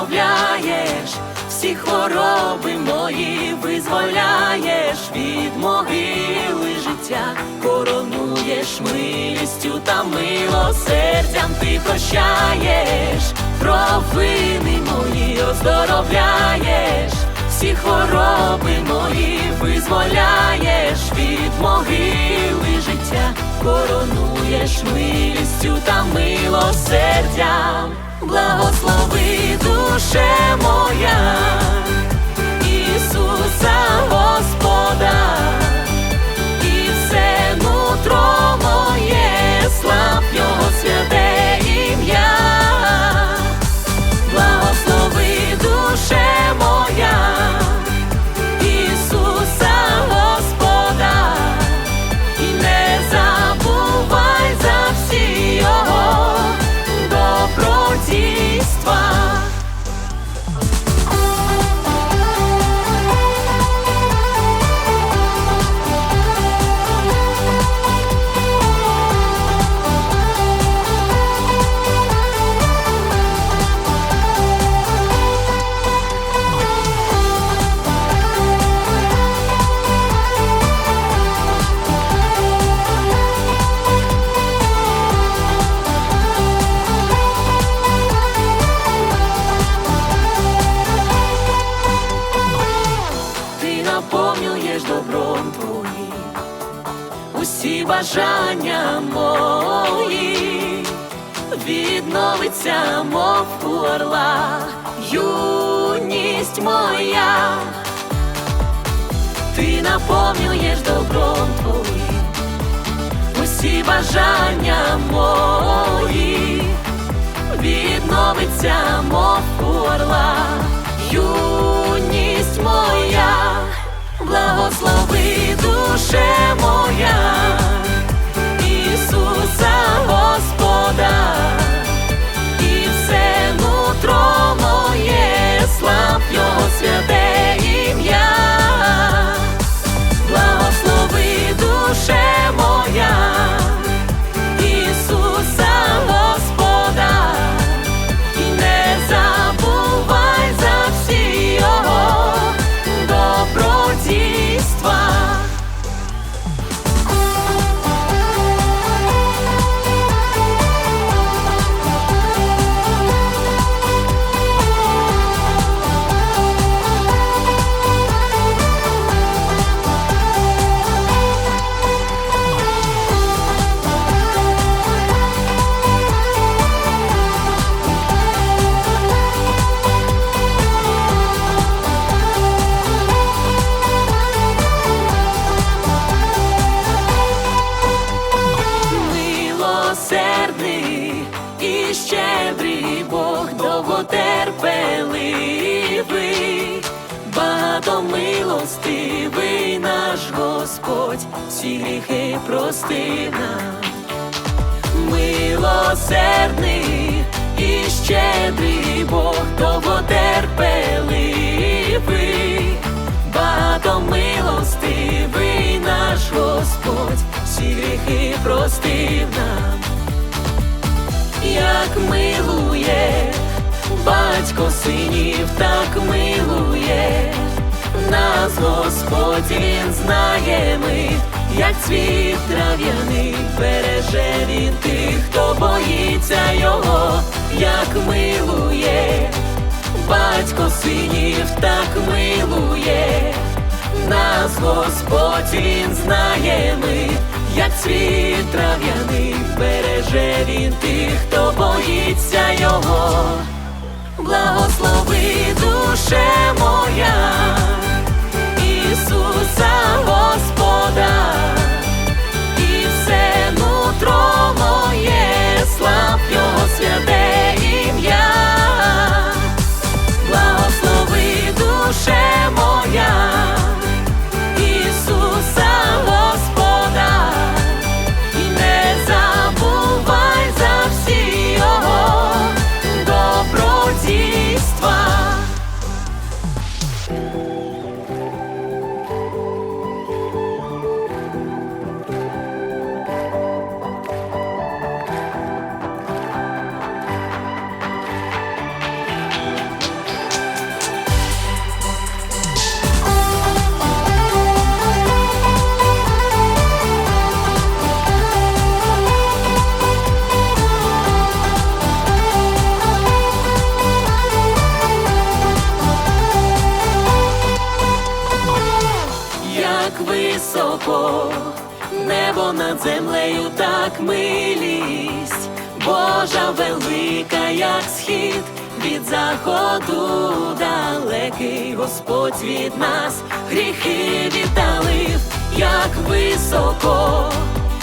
оздоровляєш, всі хвороби мої визволяєш від могили життя, коронуєш милістю та милосердям ти прощаєш, провини мої оздоровляєш, всі хвороби мої визволяєш від могили життя, коронуєш милістю та милосердям, благослови душе моя, Ісуса Господа, бажання мої, відновиться, мов орла, юність моя, ти наповнюєш добром твоїм усі бажання мої, відновиться, мов орла, юність моя, благослови багато милостивий наш Господь, всі гріхи простив нам. Милосердний і щедрий Бог довготерпеливий, багато милостивий наш Господь, всі гріхи простив нам, як милує, батько синів так милує, нас Господь він знає ми, як цвіт трав'яний, береже він тих, хто боїться його, як милує, батько синів так милує, нас Господь він знає ми, як цвіт трав'яний, береже він тих, хто боїться його, благослови душе моя. Високо, небо над землею так милість, Божа велика, як схід, від заходу далекий. Господь від нас гріхи віддалив, як високо,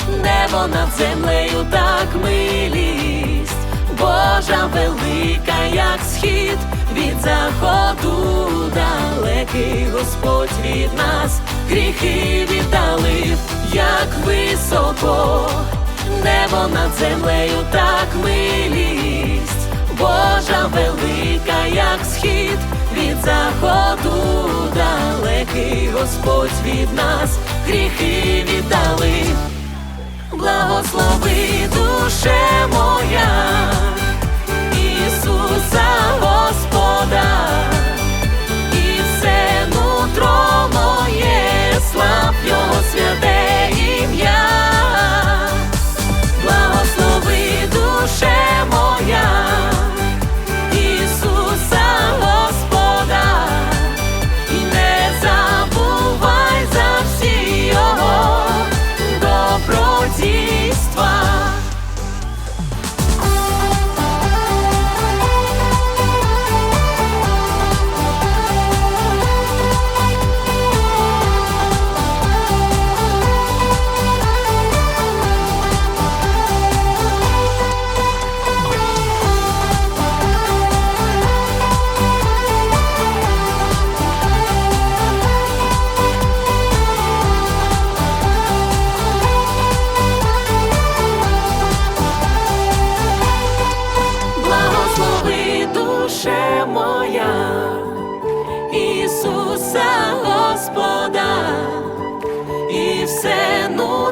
небо над землею так милість, Божа велика, як схід, від заходу далекий. Господь від нас гріхи віддалив, як високо, небо над землею так милість, Божа велика, як схід, від заходу далекий Господь від нас. Гріхи віддалив. Благослови душе моя, Ісуса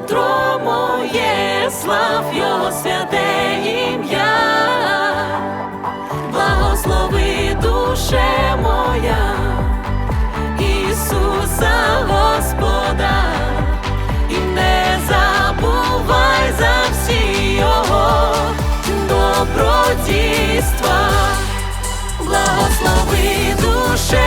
все нутро моє, слав Його святе ім'я. Благослови душе моя, Ісуса Господа, і не забувай за всі Його добродійства. Благослови душе